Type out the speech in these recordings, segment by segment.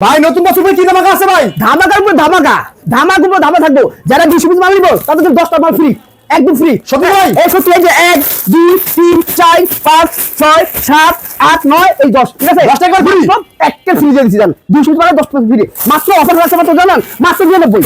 ভাই, নতুন বছর কি ধামাকা আছে ভাই? ধামাকার উপর ধামাকা। ধামাক উপর ধামা থাকব। যারা দুশো পিস মাল নিব তাদের দশটা মাল ফ্রি একদম ফ্রি সত্যি ভাই? এই সত্যি এই যে এক দুই তিন চার পাঁচ ছয় সাত আট নয় এই দশ। ঠিক আছে? দশটা একবার? সব একটা ফ্রি দিয়ে দিচ্ছি জান। দুশো মানে দশটা ফ্রি মাত্র অফার আছে মাত্র জানান। মাত্র নিরানব্বই।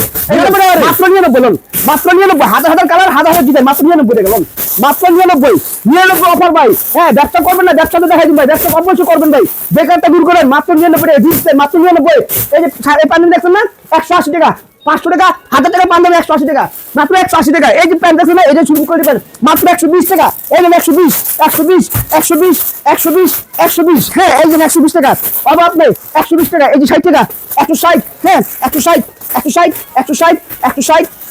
মাত্র নিরানব্বই লোন। মাত্র নিরানব্বই। হাজার হাজার কালার হাজার হাজার ডিজাইন মাত্র নিরানব্বই টাকা লোন। মাত্র নিরানব্বই। নিরানব্বই অফার ভাই। হ্যাঁ ব্যবসা করবেন না ব্যবসা তো দেখাই দিন ভাই। ব্যবসা অবশ্যই করবেন ভাই? বেকারটা দূর করেন মাত্র নিরানব্বই টাকা দিচ্ছে মাত্র নিরানব্বই। এই যে সাড়ে পানি দেখছেন না? একশো আশি টাকা। পাঁচশো টাকা, হাজার টাকা পান দেবে একশো আশি টাকা। মাত্র একশো আশি টাকা। এই যে প্যান্ট আছে না, এই যে শুরু করে দেবেন। মাত্র একশো বিশ টাকা। এই যে একশো বিশ একশো বিশ একশো বিশ একশো বিশ একশো বিশ। হ্যাঁ এই যে একশো বিশ টাকা। অভাব নেই, একশো বিশ টাকা। এই যে ষাট টাকা, একশো ষাট হ্যাঁ একশো ষাট একশো ষাট একশো ষাট একশো ষাট একশো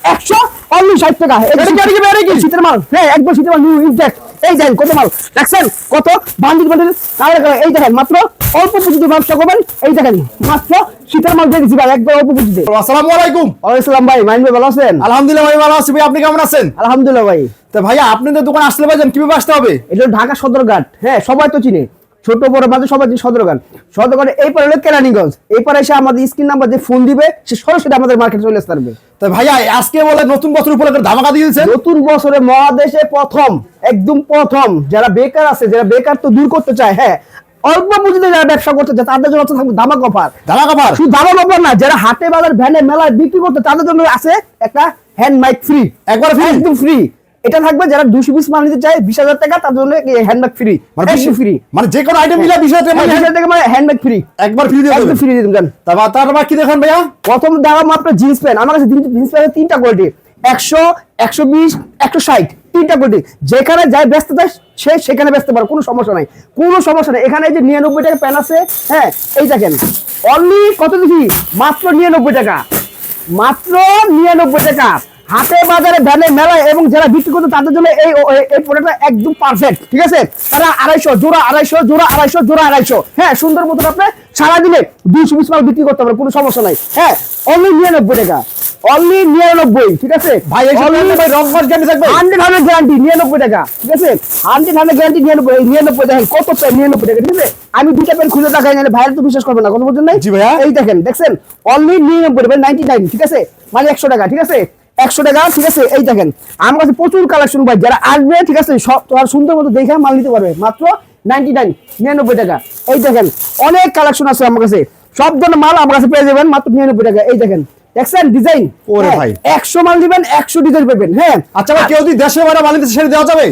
অনলি ষাট টাকা। এটা কি, এটা কি? শীতের মাল। হ্যাঁ একবার শীতের মাল। নিউ ইনটেক এই দেখেন কত মাল। দেখছেন কত? Bundle bundle. Colour colour. এই দেখেন মাত্র অল্প পুঁজিতে ব্যবসা করবেন। এই দেখেন মাত্র শীতের মাল দিয়ে দিচ্ছি ভাই একবার অল্প পুঁজিতে। আসসালামু আলাইকুম। ওয়ালাইকুম ভাই মাইন্ড ভাই ভালো আছেন? আলহামদুলিল্লাহ ভাই ভালো আছি। ভাই আপনি কেমন আছেন? আলহামদুলিল্লাহ ভাই। তো ভাইয়া আপনাদের দোকান আসলে ভাইজান কীভাবে আসতে হবে? এটা ঢাকা সদরঘাট। হ্যাঁ সবাই তো চিনে। ছোট বড় মাঝে সবাই চিনে সদরঘাট সদরঘাট এই পারে হলো কেরানীগঞ্জ। এই পারে এসে আমাদের স্ক্রিন নাম্বার যে ফোন দিবে সে সরাসরি আমাদের মার্কেটে চলে আসতে পারবে। তো ভাইয়া আজকে বলে নতুন বছর উপলক্ষে ধামাকা দিয়ে দিয়েছেন? নতুন বছরে মহাদেশে প্রথম একদম প্রথম। যারা বেকার আছে যারা বেকার তো দূর করতে চায় হ্যাঁ অল্প পুঁজিতে যারা ব্যবসা করতে চায় তাদের জন্য থাকবে দামাক অফার ধামাকা পার শুধু দামাক অফার না যারা হাটে বাজার ভ্যানে মেলায় বিক্রি করতে তাদের জন্য আছে একটা হ্যান্ড মাইক ফ্রি একবার free? একদম ফ্রি এটা থাকবে যারা দুশো পিস মাল নিতে চায় বিশ হাজার টাকা তার জন্য হ্যান্ড মাইক ফ্রি মানে ফ্রি মানে যে কোনো আইটেম মিলে বিষয়টা বিশ হাজার টাকা মানে হ্যান্ড মাইক ফ্রি একবার ফ্রি দিয়ে ফ্রি দিয়ে দেবেন তারপর তারপর কি দেখেন ভাইয়া? প্রথম দেখা মাত্র জিন্স প্যান্ট আমার কাছে জিন্স প্যান্টের তিনটা কোয়ালিটি একশো একশো বিশ একশো ষাট তিনটা কোয়ালিটি যেখানে যাই ব্যস্ত যায় সে সেখানে ব্যস্ত পারে কোনো সমস্যা নাই। কোনো সমস্যা নেই। এখানে এই যে নিরানব্বই টাকা প্যান আছে হ্যাঁ এই দেখেন অনলি কত দেখি মাত্র নিরানব্বই টাকা। মাত্র নিরানব্বই টাকা। হাটে বাজারে ভ্যানে মেলায় এবং যারা বিক্রি করতে তাদের জন্য এই প্রোডাক্টটা একদম পারফেক্ট ঠিক আছে? তারা আড়াইশো জোড়া আড়াইশো জোড়া আড়াইশো জোড়া আড়াইশো। হ্যাঁ সুন্দর মতন আপনি সারাদিনে দুইশো পিস মাল বিক্রি করতে পারবেন কোনো সমস্যা নাই। হ্যাঁ অনলি নিরানব্বই টাকা অনলি নিরানব্বই ঠিক আছে? ভাই ভাই রং কস গ্যারান্টি থাকবে। হান্ড্রেড হান্ড্রেড গ্যারান্টি নিরানব্বই টাকা ঠিক আছে? হান্ড্রেড হান্ড্রেড গ্যারান্টি নিরানব্বই নিরানব্বই দেখেন কত পেন নিরানব্বই টাকা ঠিক আছে? আমি দুইটা পেন খুঁজে দেখাই না ভাইয়ের তো বিশ্বাস করবে না কত বলছেন নাই। জি ভাইয়া। এই দেখেন দেখছেন? অনলি নিরানব্বই টাকা নাইনটি নাইন ঠিক আছে? মানে একশো টাকা ঠিক আছে? একশো টাকা ঠিক আছে? এই দেখেন আমার কাছে প্রচুর কালেকশন ভাই যারা আসবে ঠিক আছে সব তোমার সুন্দর মতো দেখে মাল নিতে পারবে। মাত্র নাইনটি নাইন নিরানব্বই টাকা। এই দেখেন অনেক কালেকশন আছে আমার কাছে। সব ধরনের মাল আমার কাছে পেয়ে যাবেন মাত্র নিরানব্বই টাকা। এই দেখেন দেখছেন ডিজাইন ওরে ভাই। একশো মাল দিবেন একশো ডিজাইন পাবেন হ্যাঁ। আচ্ছা কেউ যদি দেশে মাল নিতে সেটা দেওয়া যাবে?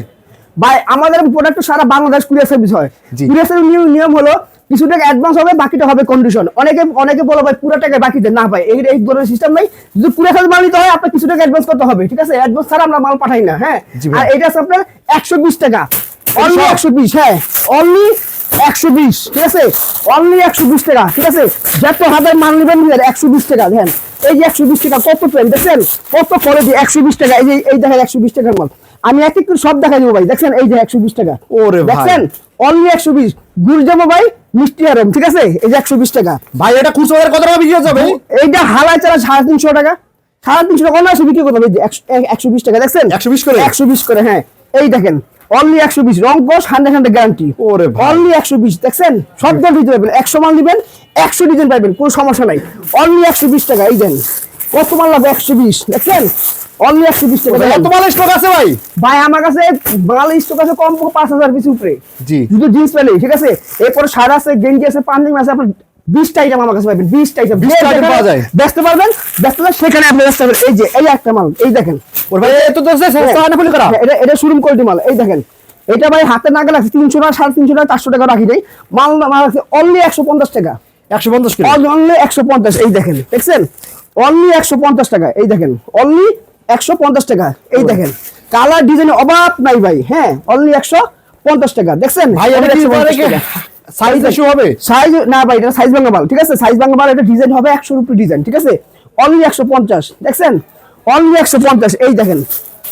ভাই আমাদের প্রোডাক্ট সারা বাংলাদেশ কুরিয়ার সার্ভিস হয়। কুরিয়ার সার্ভিস নিয়ম হলো কিছু টাকা অ্যাডভান্স হবে বাকিটা হবে কন্ডিশন অনেকে অনেকে বলো ভাই পুরো টাকা বাকিতে না ভাই এই এই ধরনের সিস্টেম নাই। যদি কুরিয়ার সার্ভিস মাল নিতে হয় আপনার কিছু টাকা অ্যাডভান্স করতে হবে ঠিক আছে? অ্যাডভান্স ছাড়া আমরা মাল পাঠাই না হ্যাঁ? আর এটা আছে আপনার একশো বিশ টাকা। অনলি একশো বিশ হ্যাঁ। অনলি একশো বিশ ঠিক আছে? অনলি একশো বিশ টাকা ঠিক আছে? যত হাজার মাল নেবেন একশো বিশ টাকা দেখেন। এই যে একশো বিশ টাকা কত পেন দেখছেন? কত কোয়ালিটি একশো বিশ টাকা এই যে এই দেখেন একশো বিশ টাকার মাল। আমি এক এক করে সব দেখাই দেবো ভাই। দেখছেন? এই যে একশো বিশ টাকা। ওরে দেখছেন? অনলি একশো বিশ। যাব ভাই মিষ্টি আরম ঠিক আছে? এই যে একশো বিশ টাকা। ভাই এটা খুচরো কত টাকা বিক্রি যাবে এইটা হালাই চালা সাড়ে তিনশো টাকা। সাড়ে তিনশো টাকা অনায়াসে বিক্রি করতে হবে। একশো- একশো বিশ টাকা দেখছেন? 120 করে? একশো বিশ করে হ্যাঁ। এই দেখেন অনলি একশো বিশ। রং কোষ হান্ড্রেড হান্ড্রেড গ্যারান্টি ওরে। অনলি একশো বিশ দেখছেন? সব দাম দিতে পারবেন। একশো মাল দিবেন একশো ডিজাইন পাইবেন কোনো সমস্যা নাই। অনলি একশো বিশ টাকা এই দেন। কত মাল লাগবে? একশো বিশ দেখছেন? অনলি একশো বিশ টাকা দেখেন। কত মাল স্টক আছে ভাই? ভাই আমার কাছে মাল স্টক আছে কম পক্ষে পাঁচ হাজার পিস উপরে। জি। শুধু জিন্স প্যান্ট ঠিক আছে? এরপরে শার্ট আছে গেঞ্জি আছে পাঞ্জাবি আছে আপনার বিশটা আইটেম আমার কাছে পাবেন বিশটা আইটেম 20টা item পাওয়া যায়। ব্যস্ত পারবেন হলে সেখানে আপনি ব্যস্ত পারবেন। এই যে এই একটা মাল এই দেখেন। ওর ভাই এত তো সস্তা না ফুল করা। হ্যাঁ, এটা এটা শোরুম কোয়ালিটি মাল এই দেখেন। এটা ভাই হাতে না গেলে তিনশো টাকা সাড়ে তিনশো টাকা চারশো টাকা রাখি দেয় মাল আমার আছে অনলি একশো পঞ্চাশ টাকা। একশো পঞ্চাশ অনলি একশো পঞ্চাশ এই দেখেন দেখছেন? অনলি একশো পঞ্চাশ টাকা এই দেখেন। অনলি একশো পঞ্চাশ টাকা। এই দেখেন কালার ডিজাইন অভাব নাই ভাই হ্যাঁ অনলি একশো পঞ্চাশ টাকা। দেখছেন? ভাই সাইজ ইস্যু হবে? সাইজ না ভাই এটা সাইজ ভাঙা মাল ঠিক আছে? সাইজ ভাঙা মাল এটা ডিজাইন হবে একশো রুপি ডিজাইন ঠিক আছে? অনলি একশো পঞ্চাশ দেখছেন? অনলি একশো পঞ্চাশ এই দেখেন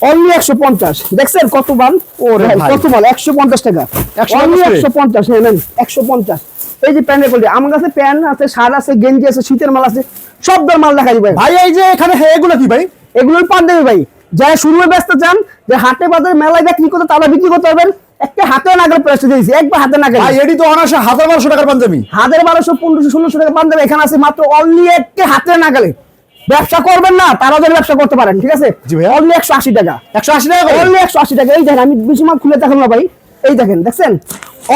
অনলি একশো পঞ্চাশ দেখছেন কত মাল? ভাই, ভাই। কত মাল? একশো পঞ্চাশ টাকা। 150 অনলি? একশো পঞ্চাশ হ্যাঁ নেন একশো পঞ্চাশ। এই যে প্যান্টের কোয়ালিটি আমার কাছে প্যান্ট আছে শার্ট আছে গেঞ্জি আছে শীতের মাল আছে সব ধর মাল দেখা দিবে ভাই এই যে এখানে এগুলো কি ভাই? এগুলোর পান দেবে ভাই। যারা শুরুয়ে ব্যস্ত চান যে হাটে বাজারে মেলায় বিক্রি করতে তারা বিক্রি করতে পারবেন। একটা হাতে না গেলে প্রাইসটা দিয়েছি একবার হাতে না গেলে। ভাই এটি তো অনায়াসে হাজার বারোশো টাকার পাঞ্জাবি। হাজার বারোশো পনেরোশো ষোলোশো টাকা পাঞ্জাবি এখানে আছে মাত্র অনলি একটা হাতে না গেলে। ব্যবসা করবেন না তারা যদি ব্যবসা করতে পারেন ঠিক আছে? অনলি একশো আশি টাকা। একশো আশি টাকা? অনলি একশো আশি টাকা। এই দেখেন আমি বেশি মাল খুলে দেখালাম না ভাই। এই দেখেন দেখছেন?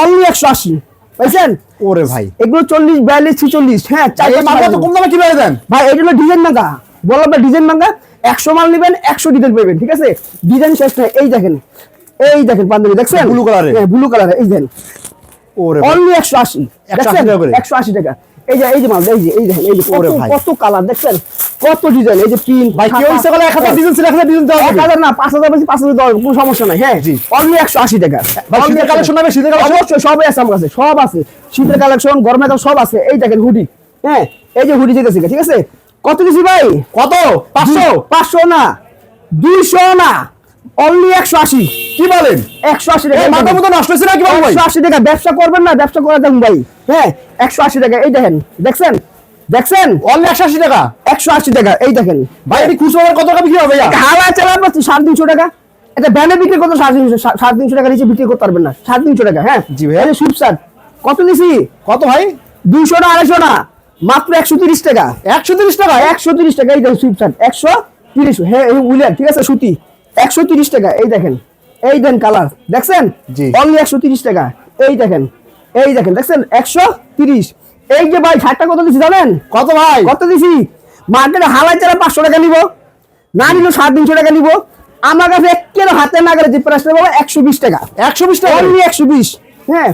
অনলি একশো আশি। পাইছেন? ওরে ভাই। এগুলো চল্লিশ বিয়াল্লিশ ছিচল্লিশ হ্যাঁ চারটে কম দামে কীভাবে দেন? ভাই এটা হলো ডিজাইন মাঙ্গা বললাম না ডিজাইন মাঙ্গা একশো মাল নেবেন একশো ডিজাইন পাবেন ঠিক আছে? ডিজাইন শেষ নাই এই দেখেন এই দেখেন পাঞ্জাবি দেখছেন? Colour এর? হ্যাঁ ব্লু কালারে এই দেখেন। ওরে অনলি একশো আশি 180 একশো আশি টাকা। এই যে এই যে মাল এই যে এই দেখেন এই যে কত কালার দেখছেন? কত ডিজাইন এই যে প্রিন্ট ভাই কেউ ইচ্ছা করলে এক হাজার ডিজাইন ছিল এক হাজার ডিজাইন দেওয়া এক যাবে। হাজার না পাঁচ হাজার বেশি পাঁচ হাজার দেওয়া হবে, কোনো সমস্যা নাই হ্যাঁ? জি। অনলি একশো আশি টাকা। ভাই, শীতের 180 collection হবে, শীতের collection? অবশ্যই সবই আছে আমার কাছে সব আছে। শীতের কালেকশন গরমের কালেকশন সব আছে। এই দেখেন হুডি হ্যাঁ? এই যে হুডি যেতেছে ঠিক আছে? কত দিছি ভাই? কত? পাঁচশো? পাঁচশো না। দুইশো না। অনলি একশো আশি। কি বলেন? একশো আশি টাকা। মাথা মতো নষ্ট হয়েছে নাকি বাবু ভাই? একশো আশি টাকা। ব্যবসা করবেন না ব্যবসা করে দেখুন ভাই। হ্যাঁ একশো আশি টাকা। এই দেখেন দেখছেন? দেখছেন? অনলি একশো আশি টাকা? একশো আশি টাকা। এই দেখেন। ভাই এটি খুচরো কত টাকা বিক্রি হবে হাওয়া চালান পাচ্ছি সাড়ে তিনশো টাকা। এটা ব্যানে বিক্রি করতে সাড়ে তিনশো সাড়ে তিনশো টাকা নিচে বিক্রি করতে পারবেন না। সাড়ে তিনশো টাকা হ্যাঁ? জি ভাইয়া। সুপ কত নিছি কত ভাই? দুইশো না আড়াইশো না। মাত্র একশো তিরিশ টাকা। একশো তিরিশ টাকা? একশো তিরিশ টাকা। এই দেখেন সুইপ শার্ট একশো তিরিশ। হ্যাঁ ঠিক আছে সুতি। একশো তিরিশ টাকা। এই দেখেন। এই দেন কালার দেখছেন? অনলি একশো তিরিশ টাকা। এই দেখেন। এই দেখেন দেখছেন? একশো তিরিশ। এই যে ভাই শার্টটা কত দিচ্ছি জানেন? কত ভাই? কত দিছি? মার্কেটে হালাই চারা পাঁচশো টাকা নিব। না নিল সাড়ে তিনশো টাকা নিব। আমার কাছে একের হাতে না গেলে যে প্রাইসটা পাবো একশো বিশ টাকা। একশো বিশ টাকা? অনলি একশো বিশ। হ্যাঁ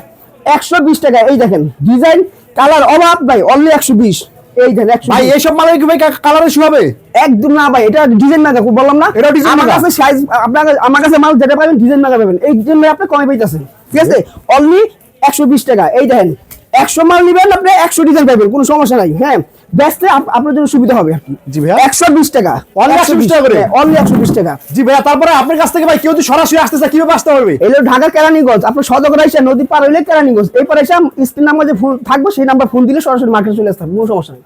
একশো বিশ টাকা। এই দেখেন ডিজাইন কালার অভাব ভাই অনলি একশো বিশ। এই দেখেন একশো ভাই এইসব মালের কি ভাই কালার ইস্যু হবে? একদম না ভাই এটা ডিজাইন না দেখো বললাম না। এটা ডিজাইন আমার কাছে সাইজ আপনার আমার কাছে মাল যেটা পাবেন ডিজাইন না পাবেন। এই জন্য আপনি কমে পাইতেছেন। ঠিক আছে? অনলি একশো বিশ টাকা। এই দেখেন একশো মাল নেবেন আপনি একশো ডিজাইন পাবেন কোনো সমস্যা নাই। হ্যাঁ? ব্যস্তে আপনার জন্য সুবিধা হবে জি ভাইয়া। একশো বিশ টাকা। অনলি একশো বিশ টাকা করে? অনলি একশো বিশ টাকা। জি ভাইয়া তারপরে আপনার কাছ থেকে ভাই কেউ যদি সরাসরি আসতে চায় কীভাবে আসতে পারবে? এলো ঢাকার কেরানীগঞ্জ। আপনার সদর এসে নদী পার হইলে কেরানীগঞ্জ। এরপরে পারে এসে স্ক্রিন নাম্বার যে ফোন থাকবে সেই নাম্বার ফোন দিলে সরাসরি মার্কেটে চলে আসতে হবে কোনো সমস্যা নেই।